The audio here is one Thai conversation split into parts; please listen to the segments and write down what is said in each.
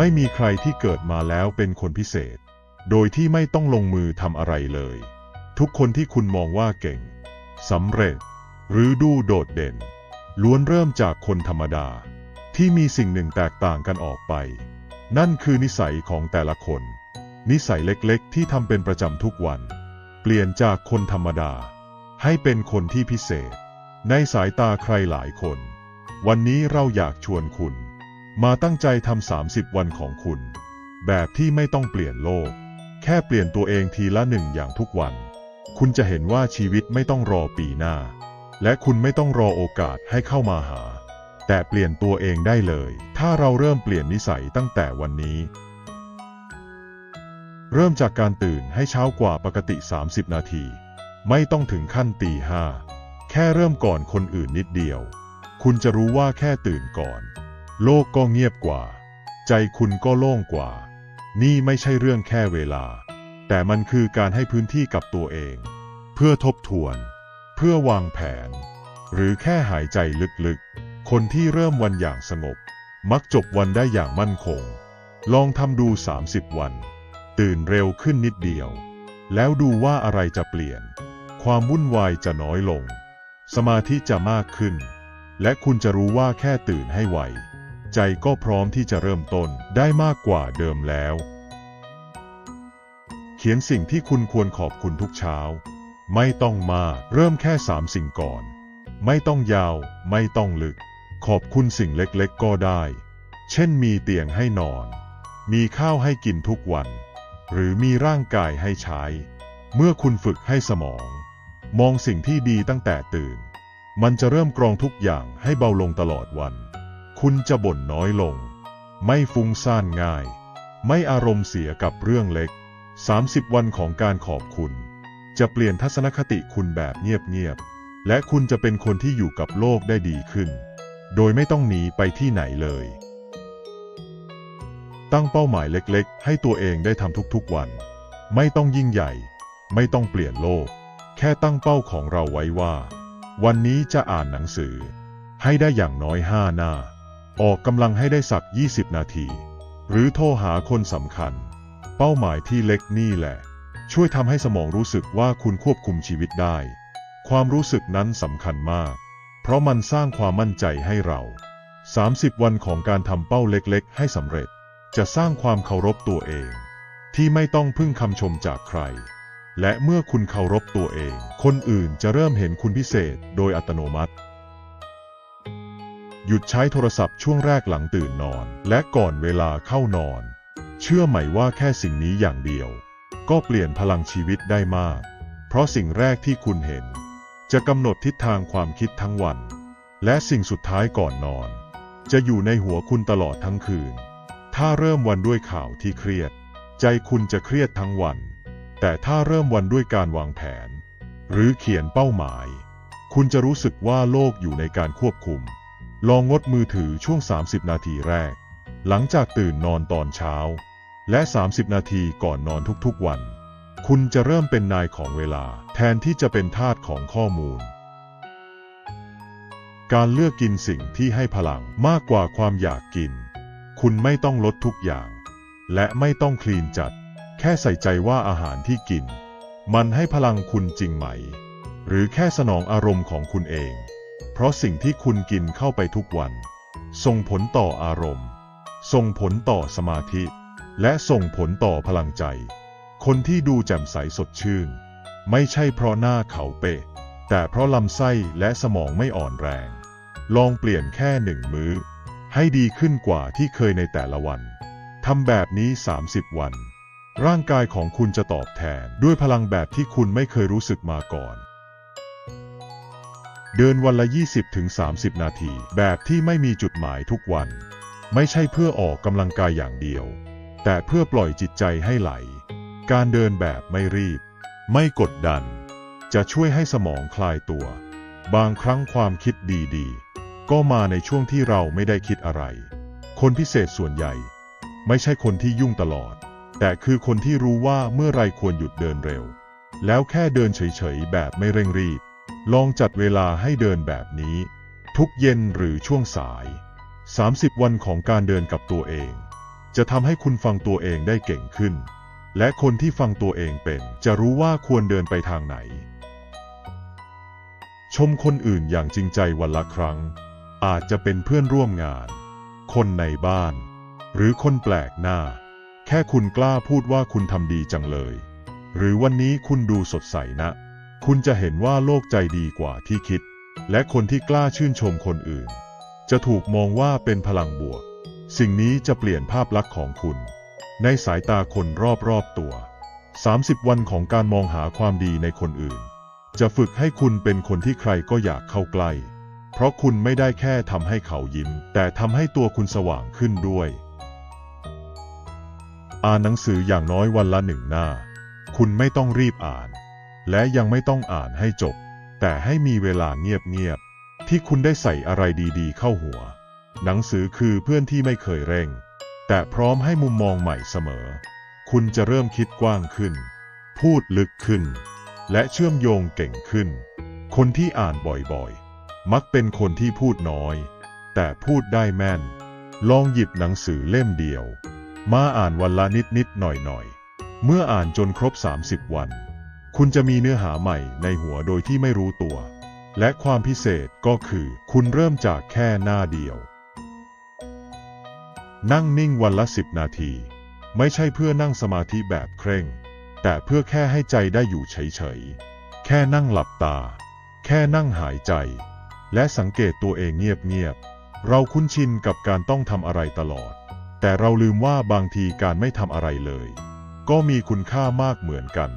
ไม่มีใครที่เกิดมาแล้วเป็นคนพิเศษ โดยที่ไม่ต้องลงมือทำอะไรเลย ทุกคนที่คุณมองว่าเก่งสำเร็จ หรือดูโดดเด่น ล้วนเริ่มจากคนธรรมดา ที่มีสิ่งหนึ่งแตกต่างกันออกไป นั่นคือนิสัยของแต่ละคน นิสัยเล็กๆ ที่ทำเป็นประจำทุกวัน เปลี่ยนจากคนธรรมดา ให้เป็นคนที่พิเศษ ในสายตาใครหลายคน วันนี้เราอยากชวนคุณ มาตั้งใจทำ30 วันของคุณ แบบที่ไม่ต้องเปลี่ยนโลก แค่เปลี่ยนตัวเองทีละหนึ่งอย่างทุกวัน คุณจะเห็นว่าชีวิตไม่ต้องรอปีหน้า และคุณไม่ต้องรอโอกาสให้เข้ามาหา แต่เปลี่ยนตัวเองได้เลย ถ้าเราเริ่มเปลี่ยนนิสัยตั้งแต่วันนี้ เริ่มจากการตื่นให้เช้ากว่าปกติ 30 นาที ไม่ต้องถึงขั้นตีห้าแค่เริ่มก่อนคนอื่นนิดเดียว คุณจะรู้ว่าแค่ตื่นก่อน โลกก็เงียบกว่า ใจคุณก็โล่งกว่า นี่ไม่ใช่เรื่องแค่เวลา แต่มันคือการให้พื้นที่กับตัวเอง เพื่อทบทวน เพื่อวางแผน หรือแค่หายใจลึกๆ คนที่เริ่มวันอย่างสงบ มักจบวันได้อย่างมั่นคง ลองทำดู 30 วัน ตื่นเร็วขึ้นนิดเดียว แล้วดูว่าอะไรจะเปลี่ยน ความวุ่นวายจะน้อยลง สมาธิจะมากขึ้น และคุณจะรู้ว่าแค่ตื่นให้ไว ใจก็พร้อมที่จะเริ่มต้นได้มากกว่าเดิมแล้ว เขียนสิ่งที่คุณควรขอบคุณทุกเช้า ไม่ต้องมากเริ่มแค่สามสิ่งก่อน ไม่ต้องยาว ไม่ต้องลึก ขอบคุณสิ่งเล็กๆก็ได้ เช่นมีเตียงให้นอน มีข้าวให้กินทุกวัน หรือมีร่างกายให้ใช้ เมื่อคุณฝึกให้สมอง มองสิ่งที่ดีตั้งแต่ตื่น มันจะเริ่มกรองทุกอย่างให้เบาลงตลอดวัน คุณจะบ่นน้อยลง ไม่ฟุ้งซ่านง่าย ไม่อารมณ์เสียกับเรื่องเล็ก 30 วันของการขอบคุณ จะเปลี่ยนทัศนคติคุณแบบเงียบๆ และคุณจะเป็นคนที่อยู่กับโลกได้ดีขึ้น โดยไม่ต้องหนีไปที่ไหนเลย ตั้งเป้าหมายเล็กๆ ให้ตัวเองได้ทำทุกๆวัน ไม่ต้องยิ่งใหญ่ ไม่ต้องเปลี่ยนโลก แค่ตั้งเป้าของเราไว้ว่า วันนี้จะอ่านหนังสือ ให้ได้อย่างน้อยห้าหน้า ออกกำลังให้ได้สัก 20 นาที หรือโทรหาคนสำคัญ เป้าหมายที่เล็กนี่แหละ ช่วยทำให้สมองรู้สึกว่าคุณควบคุมชีวิตได้ ความรู้สึกนั้นสำคัญมาก เพราะมันสร้างความมั่นใจให้เรา 30 วันของการทำเป้าเล็กๆ ให้สำเร็จ จะสร้างความเคารพตัวเอง ที่ไม่ต้องพึ่งคำชมจากใคร และเมื่อคุณเคารพตัวเอง คนอื่นจะเริ่มเห็นคุณพิเศษโดยอัตโนมัติ หยุดใช้โทรศัพท์ช่วงแรกหลังตื่นนอน และก่อนเวลาเข้านอน เชื่อไหมว่าแค่สิ่งนี้อย่างเดียว ก็เปลี่ยนพลังชีวิตได้มาก เพราะสิ่งแรกที่คุณเห็น จะกำหนดทิศทางความคิดทั้งวัน และสิ่งสุดท้ายก่อนนอน จะอยู่ในหัวคุณตลอดทั้งคืน ถ้าเริ่มวันด้วยข่าวที่เครียด ใจคุณจะเครียดทั้งวัน แต่ถ้าเริ่มวันด้วยการวางแผน หรือเขียนเป้าหมาย คุณจะรู้สึกว่าโลกอยู่ในการควบคุม ลองงดมือถือช่วง 30 นาทีแรก หลังจากตื่นนอนตอนเช้า และ 30 นาทีก่อนนอนทุกๆวัน คุณจะเริ่มเป็นนายของเวลา แทนที่จะเป็นทาสของข้อมูล การเลือกกินสิ่งที่ให้พลังมากกว่าความอยากกิน คุณไม่ต้องลดทุกอย่าง และไม่ต้องคลีนจัด แค่ใส่ใจว่าอาหารที่กิน มันให้พลังคุณจริงไหม หรือแค่สนองอารมณ์ของคุณเอง เพราะสิ่งที่คุณกินเข้าไปทุกวัน ส่งผลต่ออารมณ์ ส่งผลต่อสมาธิ และส่งผลต่อพลังใจ คนที่ดูแจ่มใสสดชื่น ไม่ใช่เพราะหน้าเขาเป๊ะ แต่เพราะลำไส้และสมองไม่อ่อนแรง ลองเปลี่ยนแค่หนึ่งมื้อ ให้ดีขึ้นกว่าที่เคยในแต่ละวันทำแบบนี้ 30 วัน ร่างกายของคุณจะตอบแทนด้วยพลังแบบที่คุณไม่เคยรู้สึกมาก่อน เดินวันละ 20-30 นาที แบบที่ไม่มีจุดหมายทุกวัน ไม่ใช่เพื่อออกกำลังกายอย่างเดียว แต่เพื่อปล่อยจิตใจให้ไหล การเดินแบบไม่รีบ ไม่กดดัน จะช่วยให้สมองคลายตัว บางครั้งความคิดดีๆ ก็มาในช่วงที่เราไม่ได้คิดอะไร คนพิเศษส่วนใหญ่ ไม่ใช่คนที่ยุ่งตลอด แต่คือคนที่รู้ว่าเมื่อไรควรหยุดเดินเร็ว แล้วแค่เดินเฉยๆ แบบไม่เร่งรีบ ลองจัดเวลาให้เดินแบบนี้ ทุกเย็นหรือช่วงสาย 30 วันของการเดินกับตัวเอง จะทำให้คุณฟังตัวเองได้เก่งขึ้น และคนที่ฟังตัวเองเป็นจะรู้ว่าควรเดินไปทางไหน ชมคนอื่นอย่างจริงใจวันละครั้ง อาจจะเป็นเพื่อนร่วมงาน คนในบ้าน หรือคนแปลกหน้า แค่คุณกล้าพูดว่าคุณทำดีจังเลย หรือวันนี้คุณดูสดใสนะ คุณจะเห็นว่าโลกใจดีกว่าที่คิด และคนที่กล้าชื่นชมคนอื่น จะถูกมองว่าเป็นพลังบวก สิ่งนี้จะเปลี่ยนภาพลักษณ์ของคุณ ในสายตาคนรอบๆตัว 30 วันของการมองหาความดีในคนอื่น จะฝึกให้คุณเป็นคนที่ใครก็อยากเข้าใกล้ เพราะคุณไม่ได้แค่ทำให้เขายิ้ม แต่ทำให้ตัวคุณสว่างขึ้นด้วย อ่านหนังสืออย่างน้อยวันละหนึ่งหน้า คุณไม่ต้องรีบอ่าน และยังไม่ต้องอ่านให้จบ แต่ให้มีเวลาเงียบๆ ที่คุณได้ใส่อะไรดีๆ เข้าหัว หนังสือคือเพื่อนที่ไม่เคยเร่ง แต่พร้อมให้มุมมองใหม่เสมอ คุณจะเริ่มคิดกว้างขึ้น พูดลึกขึ้น และเชื่อมโยงเก่งขึ้น คนที่อ่านบ่อยๆ มักเป็นคนที่พูดน้อย แต่พูดได้แม่น ลองหยิบหนังสือเล่มเดียว มาอ่านวันละนิดๆหน่อยๆ เมื่ออ่านจนครบ 30 วัน คุณจะมีเนื้อหาใหม่ในหัวโดยที่ไม่รู้ตัว และความพิเศษก็คือ คุณเริ่มจากแค่หน้าเดียว นั่งนิ่งวันละ10นาที ไม่ใช่เพื่อนั่งสมาธิแบบเคร่ง แต่เพื่อแค่ให้ใจได้อยู่เฉยๆ แค่นั่งหลับตา แค่นั่งหายใจ และสังเกตตัวเองเงียบๆ เราคุ้นชินกับการต้องทำอะไรตลอด แต่เราลืมว่าบางทีการไม่ทำอะไรเลย ก็มีคุณค่ามากเหมือนกัน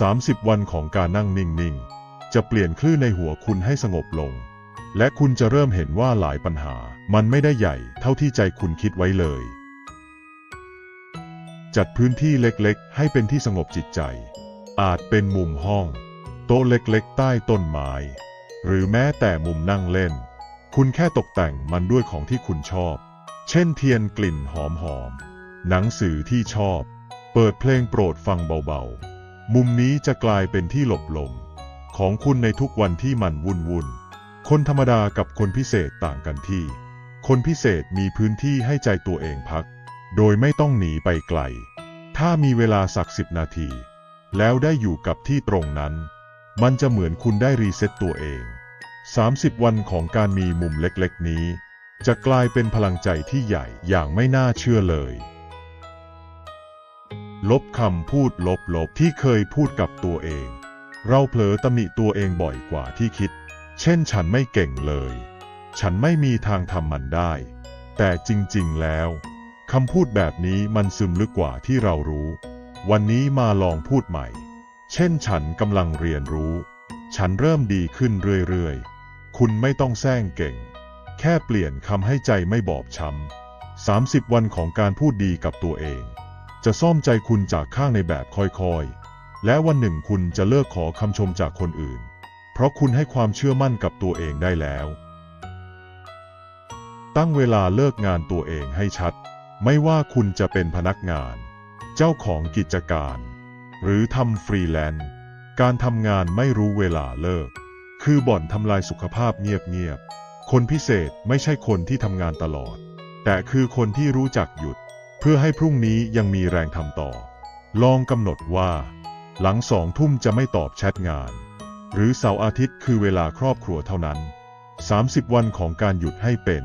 30 วันของการนั่งนิ่งๆ จะเปลี่ยนคลื่นในหัวคุณให้สงบลง และคุณจะเริ่มเห็นว่าหลายปัญหามันไม่ได้ใหญ่เท่าที่ใจคุณคิดไว้เลย จัดพื้นที่เล็กๆ ให้เป็นที่สงบจิตใจ อาจเป็นมุมห้อง โต๊ะเล็กๆ ใต้ต้นไม้ หรือแม้แต่มุมนั่งเล่น คุณแค่ตกแต่งมันด้วยของที่คุณชอบ เช่นเทียนกลิ่นหอมๆหนังสือที่ชอบ เปิดเพลงโปรดฟังเบาๆ มุมนี้จะกลายเป็นที่หลบลม ของคุณในทุกวันที่มันวุ่นวุ่น คนธรรมดากับคนพิเศษต่างกันที่ คนพิเศษมีพื้นที่ให้ใจตัวเองพัก โดยไม่ต้องหนีไปไกล ถ้ามีเวลาสักสิบนาที แล้วได้อยู่กับที่ตรงนั้น มันจะเหมือนคุณได้รีเซ็ตตัวเอง 30 วันของการมีมุมเล็กๆนี้ จะกลายเป็นพลังใจที่ใหญ่อย่างไม่น่าเชื่อเลย ลบคำพูดลบๆที่เคยพูดกับตัวเอง เราเผลอตำหนิตัวเองบ่อยกว่าที่คิด เช่นฉันไม่เก่งเลย ฉันไม่มีทางทำมันได้ แต่จริงๆแล้วคำพูดแบบนี้มันซึมลึกกว่าที่เรารู้ วันนี้มาลองพูดใหม่ เช่นฉันกำลังเรียนรู้ ฉันเริ่มดีขึ้นเรื่อยๆ คุณไม่ต้องแซงเก่ง แค่เปลี่ยนคำให้ใจไม่บอบช้ำ30 วันของการพูดดีกับตัวเอง จะซ่อมใจคุณจากข้างในแบบค่อยๆ และวันหนึ่งคุณจะเลิกขอคำชมจากคนอื่น เพราะคุณให้ความเชื่อมั่นกับตัวเองได้แล้ว ตั้งเวลาเลิกงานตัวเองให้ชัด ไม่ว่าคุณจะเป็นพนักงาน เจ้าของกิจการ หรือทำฟรีแลนซ์ การทำงานไม่รู้เวลาเลิก คือบ่อนทำลายสุขภาพเงียบๆ คนพิเศษไม่ใช่คนที่ทำงานตลอด แต่คือคนที่รู้จักหยุด เพื่อให้พรุ่งนี้ยังมีแรงทำต่อ ลองกำหนดว่า หลังสองทุ่มจะไม่ตอบแชทงาน หรือเสาร์อาทิตย์คือเวลาครอบครัวเท่านั้น 30 วันของการหยุดให้เป็น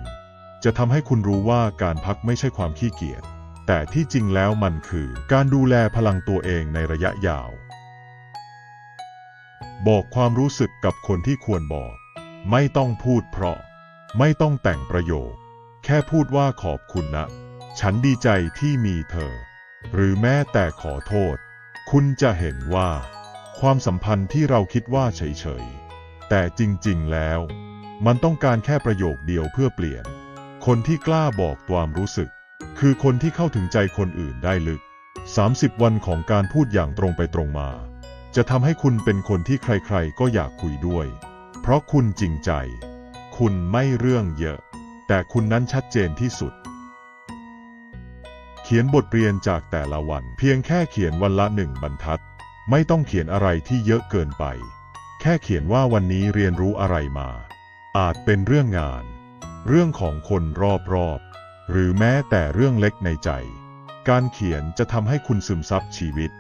จะทำให้คุณรู้ว่าการพักไม่ใช่ความขี้เกียจ แต่ที่จริงแล้วมันคือการดูแลพลังตัวเองในระยะยาว บอกความรู้สึกกับคนที่ควรบอก ไม่ต้องพูดเพราะ ไม่ต้องแต่งประโยค แค่พูดว่าขอบคุณนะ ฉันดีใจที่มีเธอ หรือแม้แต่ขอโทษ คุณจะเห็นว่า ความสัมพันธ์ที่เราคิดว่าเฉยๆ แต่จริงๆแล้ว มันต้องการแค่ประโยคเดียวเพื่อเปลี่ยน คนที่กล้าบอกความรู้สึก คือคนที่เข้าถึงใจคนอื่นได้ลึก 30 วันของการพูดอย่างตรงไปตรงมา จะทำให้คุณเป็นคนที่ใครๆ ก็อยากคุยด้วย เพราะคุณจริงใจ คุณไม่เรื่องเยอะ แต่คุณนั้นชัดเจนที่สุด ขียนบทเรียนจากแต่ละวัน เพียงแค่เขียนวันละหนึ่งบรรทัด ไม่ต้องเขียนอะไรที่เยอะเกินไป แค่เขียนว่าวันนี้เรียนรู้อะไรมา อาจเป็นเรื่องงาน เรื่องของคนรอบๆหหรือแม้แต่เรื่องเล็กในใจ การเขียนจะทำให้คุณซึมซับชีวิต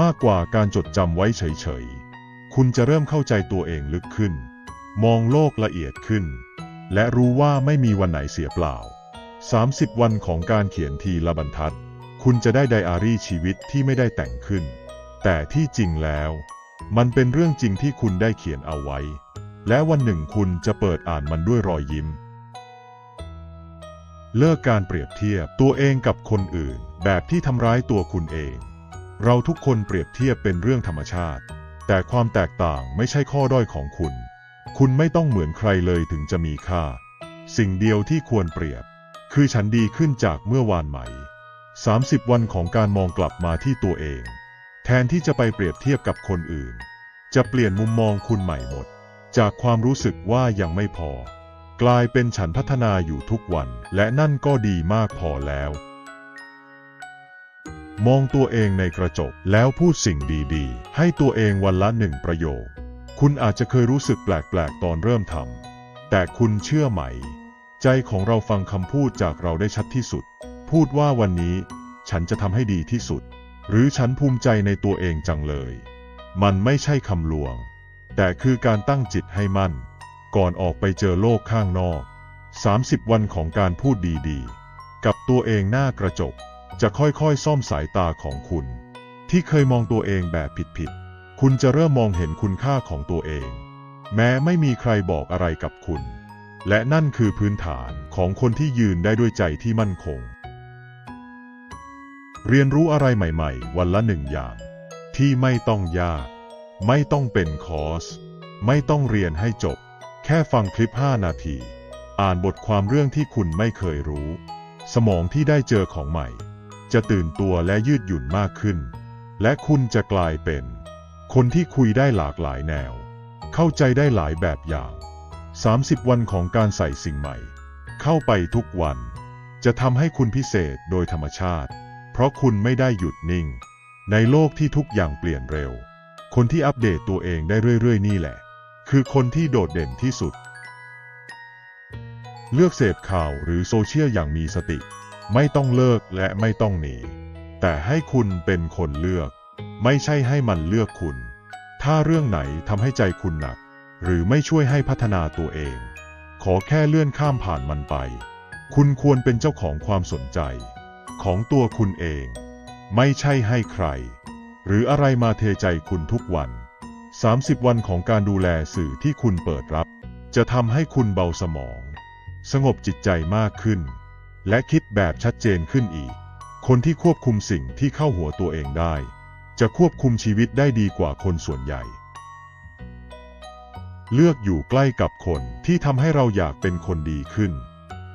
มากกว่าการจดจำไว้เฉยๆ คุณจะเริ่มเข้าใจตัวเองลึกขึ้น มองโลกละเอียดขึ้น และรู้ว่าไม่มีวันไหนเสียเปล่า 30 วันของการเขียนทีละบรรทัด คุณจะได้ไดอารี่ชีวิตที่ไม่ได้แต่งขึ้น แต่ที่จริงแล้ว มันเป็นเรื่องจริงที่คุณได้เขียนเอาไว้ และวันหนึ่งคุณจะเปิดอ่านมันด้วยรอยยิ้ม เลิกการเปรียบเทียบตัวเองกับคนอื่น แบบที่ทำร้ายตัวคุณเอง เราทุกคนเปรียบเทียบเป็นเรื่องธรรมชาติ แต่ความแตกต่างไม่ใช่ข้อด้อยของคุณ คุณไม่ต้องเหมือนใครเลยถึงจะมีค่า สิ่งเดียวที่ควรเปรียบ คือฉันดีขึ้นจากเมื่อวานใหม่30 วันของการมองกลับมาที่ตัวเอง แทนที่จะไปเปรียบเทียบกับคนอื่น จะเปลี่ยนมุมมองคุณใหม่หมด จากความรู้สึกว่ายังไม่พอ กลายเป็นฉันพัฒนาอยู่ทุกวัน และนั่นก็ดีมากพอแล้ว มองตัวเองในกระจกแล้วพูดสิ่งดีๆ ให้ตัวเองวันละหนึ่งประโยค คุณอาจจะเคยรู้สึกแปลกๆ ตอนเริ่มทำแต่คุณเชื่อไหม ใจของเราฟังคำพูดจากเราได้ชัดที่สุด พูดว่าวันนี้ ฉันจะทำให้ดีที่สุด หรือฉันภูมิใจในตัวเองจังเลย มันไม่ใช่คำลวง แต่คือการตั้งจิตให้มั่น ก่อนออกไปเจอโลกข้างนอก 30 วันของการพูดดีๆ กับตัวเองหน้ากระจก จะค่อยๆ ซ่อมสายตาของคุณ ที่เคยมองตัวเองแบบผิดๆ คุณจะเริ่มมองเห็นคุณค่าของตัวเอง แม้ไม่มีใครบอกอะไรกับคุณ และนั่นคือพื้นฐานของคนที่ยืนได้ด้วยใจที่มั่นคง เรียนรู้อะไรใหม่ๆ วันละหนึ่งอย่าง ที่ไม่ต้องยาก ไม่ต้องเป็นคอร์ส ไม่ต้องเรียนให้จบ แค่ฟังคลิป 5 นาที อ่านบทความเรื่องที่คุณไม่เคยรู้ สมองที่ได้เจอของใหม่ จะตื่นตัวและยืดหยุ่นมากขึ้น และคุณจะกลายเป็น คนที่คุยได้หลากหลายแนว เข้าใจได้หลายแบบอย่าง 30 วันของการใส่สิ่งใหม่ เข้าไปทุกวัน จะทำให้คุณพิเศษโดยธรรมชาติ เพราะคุณไม่ได้หยุดนิ่ง ในโลกที่ทุกอย่างเปลี่ยนเร็ว คนที่อัปเดตตัวเองได้เรื่อย ๆ นี่แหละ คือคนที่โดดเด่นที่สุด เลือกเสพข่าวหรือโซเชียลอย่างมีสติ ไม่ต้องเลิกและไม่ต้องหนี แต่ให้คุณเป็นคนเลือก ไม่ใช่ให้มันเลือกคุณ ถ้าเรื่องไหนทำให้ใจคุณหนัก หรือไม่ช่วยให้พัฒนาตัวเอง ขอแค่เลื่อนข้ามผ่านมันไป คุณควรเป็นเจ้าของความสนใจ ของตัวคุณเอง ไม่ใช่ให้ใคร หรืออะไรมาเทใจคุณทุกวัน 30 วันของการดูแลสื่อที่คุณเปิดรับ จะทำให้คุณเบาสมอง สงบจิตใจมากขึ้น และคิดแบบชัดเจนขึ้นอีก คนที่ควบคุมสิ่งที่เข้าหัวตัวเองได้ จะควบคุมชีวิตได้ดีกว่าคนส่วนใหญ่ เลือกอยู่ใกล้กับคนที่ทำให้เราอยากเป็นคนดีขึ้น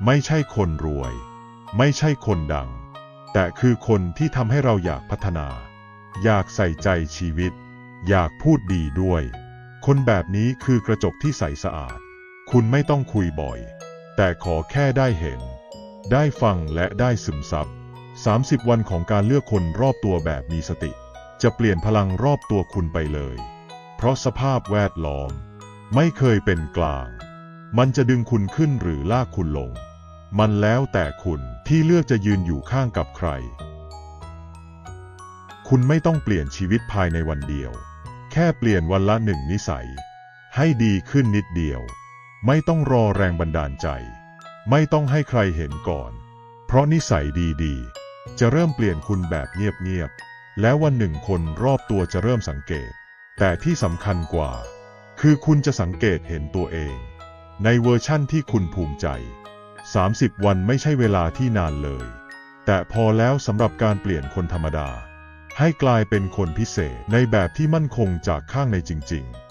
ไม่ใช่คนรวย ไม่ใช่คนดัง แต่คือคนที่ทำให้เราอยากพัฒนา อยากใส่ใจชีวิต อยากพูดดีด้วย คนแบบนี้คือกระจกที่ใสสะอาด คุณไม่ต้องคุยบ่อย แต่ขอแค่ได้เห็น ได้ฟังและได้ซึมซับ 30 วันของการเลือกคนรอบตัวแบบมีสติ จะเปลี่ยนพลังรอบตัวคุณไปเลย เพราะสภาพแวดล้อม ไม่เคยเป็นกลาง มันจะดึงคุณขึ้นหรือลากคุณลง มันแล้วแต่คุณที่เลือกจะยืนอยู่ข้างกับใคร คุณไม่ต้องเปลี่ยนชีวิตภายในวันเดียว แค่เปลี่ยนวันละหนึ่งนิสัย ให้ดีขึ้นนิดเดียว ไม่ต้องรอแรงบันดาลใจ ไม่ต้องให้ใครเห็นก่อน เพราะนิสัยดีๆ จะเริ่มเปลี่ยนคุณแบบเงียบๆ แล้ววันหนึ่งคนรอบตัวจะเริ่มสังเกต แต่ที่สำคัญกว่า คือคุณจะสังเกตเห็นตัวเอง ในเวอร์ชั่นที่คุณภูมิใจ 30 วันไม่ใช่เวลาที่นานเลย แต่พอแล้วสำหรับการเปลี่ยนคนธรรมดา ให้กลายเป็นคนพิเศษในแบบที่มั่นคงจากข้างในจริง ๆ